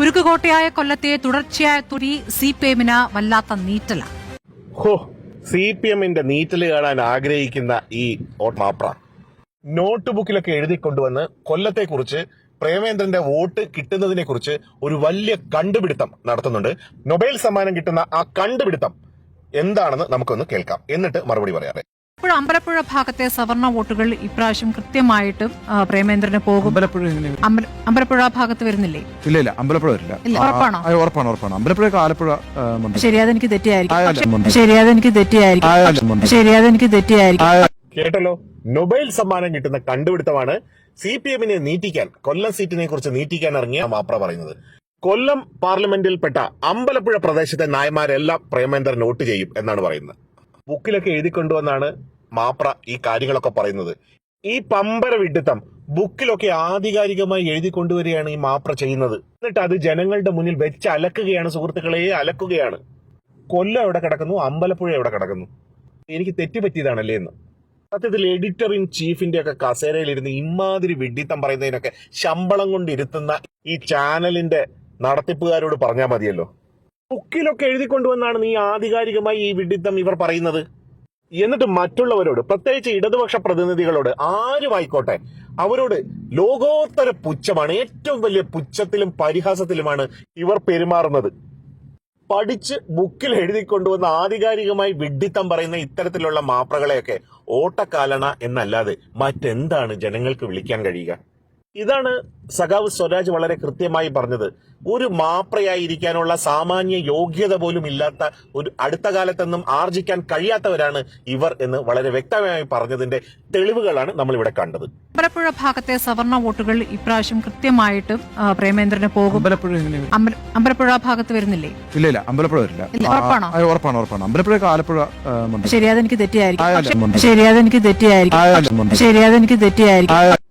ഉരുക്കുകോട്ടയായ കൊല്ലത്തെ തുടർച്ചയായ തുരി C P എമ്മിന് വല്ലാത്ത നീറ്റല. ഹോ സി പി എമ്മിന്റെ നീറ്റൽ കാണാൻ ആഗ്രഹിക്കുന്ന ഈ മാപ്ര നോട്ട് ബുക്കിലൊക്കെ എഴുതി കൊണ്ടുവന്ന് കൊല്ലത്തെ കുറിച്ച് പ്രേമേന്ദ്രന്റെ വോട്ട് കിട്ടുന്നതിനെ കുറിച്ച് ഒരു വലിയ കണ്ടുപിടുത്തം നടത്തുന്നുണ്ട്. നൊബേൽ സമ്മാനം കിട്ടുന്ന ആ കണ്ടുപിടുത്തം എന്താണെന്ന് നമുക്കൊന്ന് കേൾക്കാം. എന്നിട്ട് മറുപടി പറയാറേ ഇപ്പോൾ അമ്പലപ്പുഴ ഭാഗത്തെ സവർണ വോട്ടുകൾ ഇപ്രാവശ്യം കൃത്യമായിട്ടും ആ, പ്രേമേന്ദ്രന് പോകും. അമ്പലപ്പുഴ എങ്ങനെ വരും? അമ്പല- അമ്പലപ്പുഴ ഭാഗത്ത് വരുന്നില്ലേ? ഇല്ല ഇല്ല അമ്പലപ്പുഴ വരില്ല. ഇല്ല, ആ, ഉറപ്പാണോ? ആ, ഉറപ്പാണ് ഉറപ്പാണ്. അമ്പലപ്പുഴ ആലപ്പുഴ ആ, മണ്ഡലം. ശരി അതെനിക്ക് തെറ്റിയായിരിക്കും. ആ, എനിക്ക് ശരി അതെനിക്ക് തെറ്റിയായിരിക്കും. മണ്ഡലം. ശരി അതെനിക്ക് തെറ്റിയായിരിക്കും. ആ, കേട്ടല്ലോ? നൊബൈൽ സമ്മാനം കിട്ടുന്ന കണ്ടുപിടുത്തമാണ് സി പി എമ്മിനെ നീട്ടിക്കാൻ കൊല്ലം സീറ്റിനെ കുറിച്ച് നീട്ടിക്കാൻ ഇറങ്ങിയ മാപ്ര പറയുന്നത്. കൊല്ലം പാർലമെന്റിൽപ്പെട്ട അമ്പലപ്പുഴ പ്രദേശത്തെ നായന്മാരെല്ലാം പ്രേമേന്ദ്രൻ വോട്ട് ചെയ്യും എന്നാണ് പറയുന്നത്. ബുക്കിലൊക്കെ എഴുതിക്കൊണ്ടുവന്നാണ് മാപ്ര ഈ കാര്യങ്ങളൊക്കെ പറയുന്നത്. ഈ പമ്പര വിഡിത്തം ബുക്കിലൊക്കെ ആധികാരികമായി എഴുതി കൊണ്ടുവരികയാണ് ഈ മാപ്ര ചെയ്യുന്നത്. എന്നിട്ട് അത് ജനങ്ങളുടെ മുന്നിൽ വെച്ച് അലക്കുകയാണ് സുഹൃത്തുക്കളെ അലക്കുകയാണ്. കൊല്ലം എവിടെ കിടക്കുന്നു? അമ്പലപ്പുഴ എവിടെ കിടക്കുന്നു? എനിക്ക് തെറ്റുപറ്റിയതാണല്ലേ എന്ന്. സത്യത്തിൽ എഡിറ്റർ ഇൻ ചീഫിന്റെ ഒക്കെ കസേരയിലിരുന്ന് ഇമാതിരി വിഡിത്തം പറയുന്നതിനൊക്കെ ശമ്പളം കൊണ്ടിരുത്തുന്ന ഈ ചാനലിന്റെ നടത്തിപ്പുകാരോട് പറഞ്ഞാൽ മതിയല്ലോ. ബുക്കിലൊക്കെ എഴുതി കൊണ്ടുവന്നാണ് നീ ആധികാരികമായി ഈ വിഡിത്തം ഇവർ പറയുന്നത്? എന്നിട്ട് മറ്റുള്ളവരോട് പ്രത്യേകിച്ച് ഇടതുപക്ഷ പ്രതിനിധികളോട് ആരുമായിക്കോട്ടെ? അവരോട് ലോകോത്തര പുച്ഛമാണ് ഏറ്റവും വലിയ പുച്ഛത്തിലും പരിഹാസത്തിലുമാണ് ഇവർ പെരുമാറുന്നത്. പഠിച്ച് ബുക്കിൽ എഴുതി കൊണ്ടുവന്ന ആധികാരികമായി വിഡ്ഢിത്തം പറയുന്ന ഇത്തരത്തിലുള്ള മാപ്രകളെയൊക്കെ ഓട്ടക്കാലണ എന്നല്ലാതെ മറ്റെന്താണ് ജനങ്ങൾക്ക് വിളിക്കാൻ കഴിയുക? ഇതാണ് സഖാവ് സ്വരാജ് വളരെ കൃത്യമായി പറഞ്ഞത്. ഒരു മാപ്രയായിരിക്കാനുള്ള സാമാന്യ യോഗ്യത പോലും ഇല്ലാത്ത ഒരു അടുത്ത കാലത്തൊന്നും ആർജിക്കാൻ കഴിയാത്തവരാണ് ഇവർ എന്ന് വളരെ വ്യക്തമായി പറഞ്ഞതിന്റെ തെളിവുകളാണ് നമ്മൾ ഇവിടെ കണ്ടത്. അമ്പലപ്പുഴ ഭാഗത്തെ സവർണ വോട്ടുകൾ ഇപ്രാവശ്യം കൃത്യമായിട്ട് പ്രേമേന്ദ്രനെ പോകും. അമ്പലപ്പുഴ ഭാഗത്ത് വരുന്നില്ലേ? ഇല്ല ഇല്ല അമ്പലപ്പുഴ വരില്ല. ഉറപ്പാണോ? ഉറപ്പാണ് അമ്പലപ്പുഴ ആലപ്പുഴ ശരി അതെനിക്ക് തെറ്റിയായിരിക്കും. ശരിയാതെനിക്ക് അല്ല, ശരി അതെനിക്ക് തെറ്റിയായിരിക്കും. ശരിയാതെനിക്ക് അല്ല, ശരി അതെനിക്ക് തെറ്റിയായിരിക്കും.